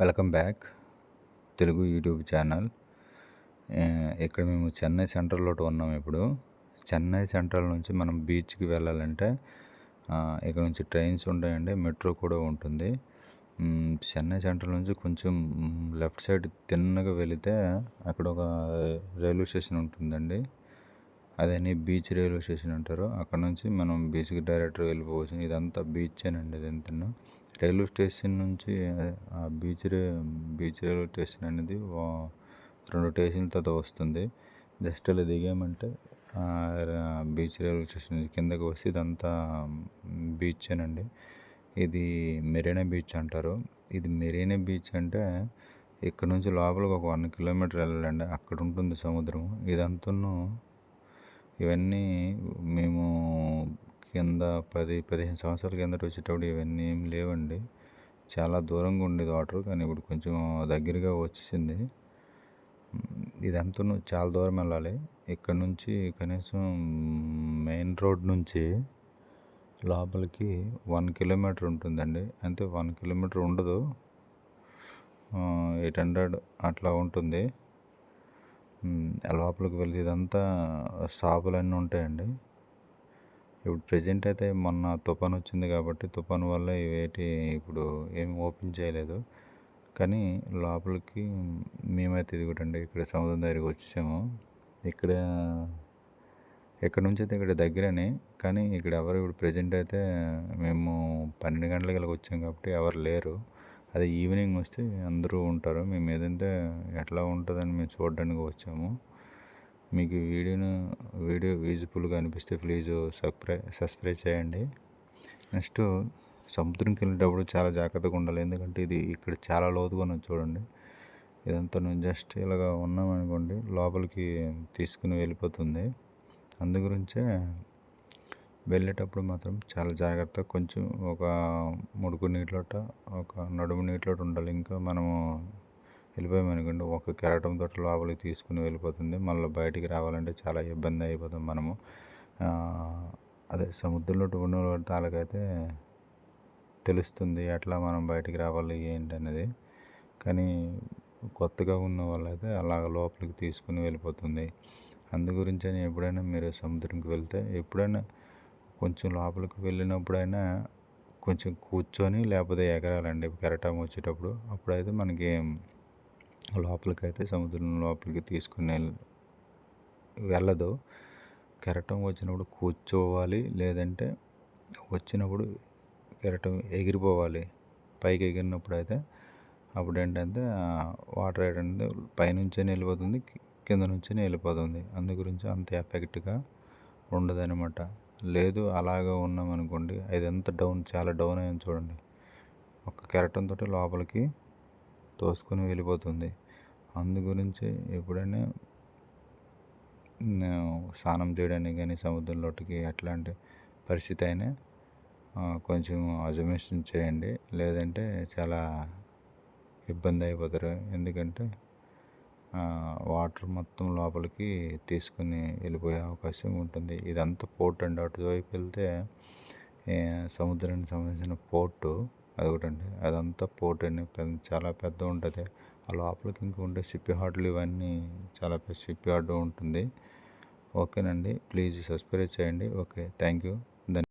Welcome back. Telugu YouTube channel. ఇక్కడ మేము చెన్నై సెంట్రల్లో ఉన్నాం ఇప్పుడు. చెన్నై సెంట్రల్ నుంచి మనం బీచ్కి వెళ్ళాలంటే ఇక్కడ నుంచి ట్రైన్స్ ఉంటాయండి మెట్రో కూడా ఉంటుంది. చెన్నై సెంట్రల్ నుంచి కొంచెం లెఫ్ట్ సైడ్ తిన్నగా వెళితే అక్కడ ఒక రైల్వే స్టేషన్ ఉంటుందండి. అదని బీచ్ రైల్వే స్టేషన్ అంటారు. అక్కడ నుంచి మనం బీచ్కి డైరెక్ట్గా వెళ్ళిపోవచ్చు. ఇదంతా బీచేనండి ఇదంతా రైల్వే స్టేషన్ నుంచి ఆ బీచ్ బీచ్ రైల్వే స్టేషన్ అనేది రెండు స్టేషన్లతో వస్తుంది. జస్ట్ అలా దిగామంటే బీచ్ రైల్వే స్టేషన్ కిందకి వస్తే ఇదంతా బీచేనండి ఇది మెరీనా బీచ్ అంటారు. ఇది మెరీనా బీచ్ అంటే ఇక్కడ నుంచి లోపలికి ఒక వన్ కిలోమీటర్ వెళ్ళాలండి. అక్కడ ఉంటుంది సముద్రం. ఇదంతా ఇవన్నీ మేము కింద పది పదిహేను సంవత్సరాల కిందట వచ్చేటప్పుడు ఇవన్నీ ఏం లేవండి. చాలా దూరంగా ఉండేది వాటర్ కానీ ఇప్పుడు కొంచెం దగ్గరగా వచ్చేసింది. ఇదంతా చాలా దూరం వెళ్ళాలి. ఇక్కడ నుంచి కనీసం మెయిన్ రోడ్ నుంచి లోపలికి వన్ కిలోమీటర్ ఉంటుందండి. అంటే వన్ కిలోమీటర్ ఉండదు. ఎయిట్ హండ్రెడ్ అట్లా ఉంటుంది. లోపలికి వెళ్ళి ఇదంతా షాపులు అన్నీ ఉంటాయండి. ఇప్పుడు ప్రజెంట్ అయితే మొన్న తుఫాన్ వచ్చింది కాబట్టి తుఫాన్ వల్ల ఇవేటి ఇప్పుడు ఏమి ఓపెన్ చేయలేదు. కానీ లోపలికి మేమైతే ఇదిగోటండి ఇక్కడ సముద్రం దగ్గరికి వచ్చాము. ఇక్కడ ఇక్కడ నుంచి అయితే ఇక్కడ దగ్గరనే కానీ ఇక్కడ ఎవరు ఇప్పుడు ప్రజెంట్ అయితే మేము పన్నెండు గంటలకి వచ్చాం కాబట్టి ఎవరు లేరు. అదే ఈవినింగ్ వస్తే అందరూ ఉంటారు. మేము ఏదంటే ఎట్లా ఉంటుందని మేము చూడడానికి వచ్చాము మీకు వీడియోను వీడియో విజిబుల్గా అనిపిస్తే ప్లీజ్ సస్ప్రై సబ్స్క్రైబ్ చేయండి. నెక్స్ట్ సముద్రంకి వెళ్ళేటప్పుడు చాలా జాగ్రత్తగా ఉండాలి. ఎందుకంటే ఇది ఇక్కడ చాలా లోతుగా ఉన్నది చూడండి. ఇదంతా నేను జస్ట్ ఇలాగా ఉన్నామనుకోండి లోపలికి తీసుకుని వెళ్ళిపోతుంది. అందు గురించే వెళ్ళేటప్పుడు మాత్రం చాలా జాగ్రత్త. కొంచెం ఒక ముడుకు నీటిలోట ఒక నడుము నీటిలోట ఉండాలి. ఇంకా మనము వెళ్ళిపోయామనుకోండి ఒక కెరటం తోట లోపలికి తీసుకుని వెళ్ళిపోతుంది. మళ్ళీ బయటికి రావాలంటే చాలా ఇబ్బంది అయిపోతాం మనము. అదే సముద్రంలో ఉన్న వాళ్ళకైతే తెలుస్తుంది ఎట్లా మనం బయటికి రావాలి ఏంటి అనేది. కానీ కొత్తగా ఉన్న వాళ్ళైతే అలాగ లోపలికి తీసుకుని వెళ్ళిపోతుంది. అందు గురించి ఎప్పుడైనా మీరు సముద్రంకి వెళ్తే ఎప్పుడైనా కొంచెం లోపలికి వెళ్ళినప్పుడైనా కొంచెం కూర్చొని లేకపోతే ఎగరాలండి. కెరటం వచ్చేటప్పుడు అప్పుడైతే మనకి లోపలికైతే సముద్రం లోపలికి తీసుకుని వెళ్ళదు. కెరటం వచ్చినప్పుడు కూర్చోవాలి. లేదంటే వచ్చినప్పుడు కెరటం ఎగిరిపోవాలి. పైకి ఎగిరినప్పుడు అయితే అప్పుడు ఏంటంటే వాటర్ ఏంటంటే పైనుంచే వెళ్ళిపోతుంది కింద నుంచే వెళ్ళిపోతుంది అందు గురించి అంత ఎఫెక్ట్గా ఉండదనమాట లేదు అలాగా ఉన్నామనుకోండి అది ఎంత డౌన్ చాలా డౌన్ అయ్యింది చూడండి. ఒక కెరటంతో లోపలికి తోసుకొని వెళ్ళిపోతుంది. అందు గురించి ఎప్పుడైనా స్నానం చేయడానికి కానీ సముద్రంలోకి అట్లాంటి పరిస్థితి అయినా కొంచెం అజమేషన్ చేయండి. లేదంటే చాలా ఇబ్బంది అయిపోతారు. ఎందుకంటే వాటర్ మొత్తం లోపలికి తీసుకుని వెళ్ళిపోయే అవకాశం ఉంటుంది. ఇదంతా పోర్ట్ అండి. అటువైపు వెళ్తే సముద్రానికి సంబంధించిన పోర్టు అదొకటండి. అదంతా పోర్ట్ అండి. చాలా పెద్ద ఉంటుంది. ఆ లోపలికి ఇంకా ఉండే షిప్ యార్డులు ఇవన్నీ చాలా పెద్ద షిప్ యార్డు ఉంటుంది. ఓకేనండి. ప్లీజ్ సబ్స్క్రైబ్ చేయండి. ఓకే. Thank you.